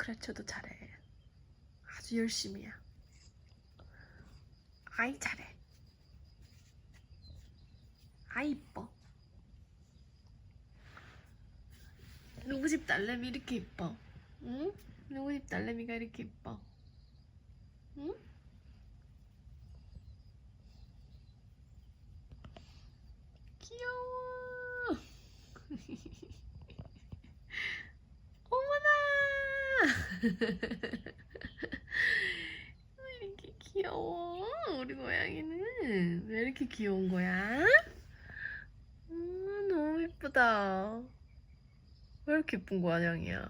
가르쳐도 잘해. 아주 열심히야. 아이 잘해. 아이 이뻐. 누구 집 딸내미 이렇게 이뻐? 응? 누구 집 딸내미가 이렇게 이뻐? 응? 귀여워. 왜 이렇게 귀여워? 우리 고양이는 왜 이렇게 귀여운 거야? 음, 너무 예쁘다. 왜 이렇게 예쁜 냥이야?